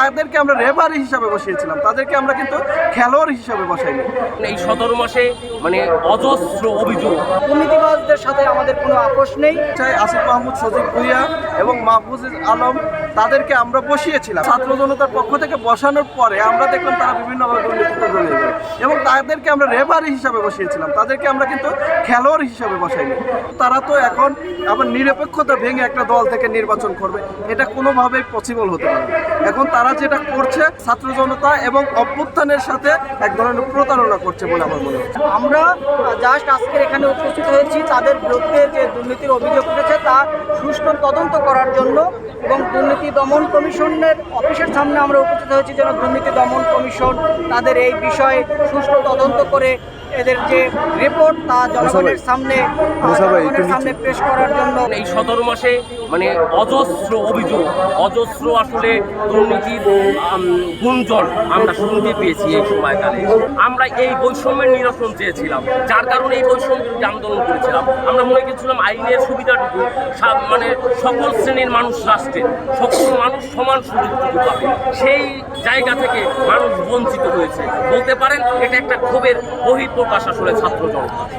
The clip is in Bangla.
তাদেরকে আমরা রেফারি হিসাবে বসিয়েছিলাম। তাদেরকে আমরা কিন্তু খেলোয়াড় হিসাবে বসাইনি। এই সতেরো মাসে মানে অজস্র অভিযোগ। দুর্নীতিবাজদের সাথে আমাদের কোনো আপোষ নেই। চাই আসিফ মাহমুদ সজিব ভুইয়া এবং মাহফুজ আলম তাদেরকে আমরা বসিয়েছিলাম। ছাত্র জনতার পক্ষ থেকে বসানোর পরে আমরা দেখলাম তারা বিভিন্নভাবে দুর্নীতিতে জড়িয়ে যায় এবং তাদেরকে আমরা রেফারি হিসাবে বসিয়েছিলাম। তাদেরকে আমরা কিন্তু খেলোয়াড় হিসাবে বসাইনি। তারা তো এখন আবার নিরপেক্ষতা ভেঙে একটা দল থেকে নির্বাচন করবে। এটা কোনোভাবেই পসিবল হতে পারে। এখন তারা যেটা করছে, ছাত্র জনতা এবং অভ্যুত্থানের সাথে এক ধরনের প্রতারণা করছে বলে আমার মনে হচ্ছে। আমরা জাস্ট আজকের এখানে উপস্থিত হয়েছি। তাদের বিরুদ্ধে যে দুর্নীতির অভিযোগ উঠেছে, তা সুষ্ঠু তদন্ত করার জন্য এবং দুর্নীতি দমন কমিশনের অফিসের সামনে আমরা উপস্থিত হয়েছি। যেন দুর্নীতি দমন কমিশন তাদের এই বিষয়ে সুষ্ঠু তদন্ত করে এদের যে রিপোর্ট তা জনগণের সামনে জনগণের সামনে পেশ করার জন্য এই সতেরো মাসে মানে অজস্র অভিযোগ অজস্র আসলে দুর্নীতির গুঞ্জন আমরা শুনতে পেয়েছি এই সময়কালে। আমরা এই বৈষম্যের নিরসন চেয়েছিলাম যার কারণে এই বৈষম্য বিরোধী আন্দোলন করেছিলাম। আমরা মনে করছিলাম আইনের সুবিধাটুকু মানে সকল শ্রেণির মানুষ রাষ্ট্রের সকল মানুষ সমান সুযোগটুকু পাবে। সেই জায়গা থেকে মানুষ বঞ্চিত হয়েছে। বলতে পারেন এটা একটা ক্ষোভের বহিঃপ্রকাশ আসলে ছাত্র জনতা।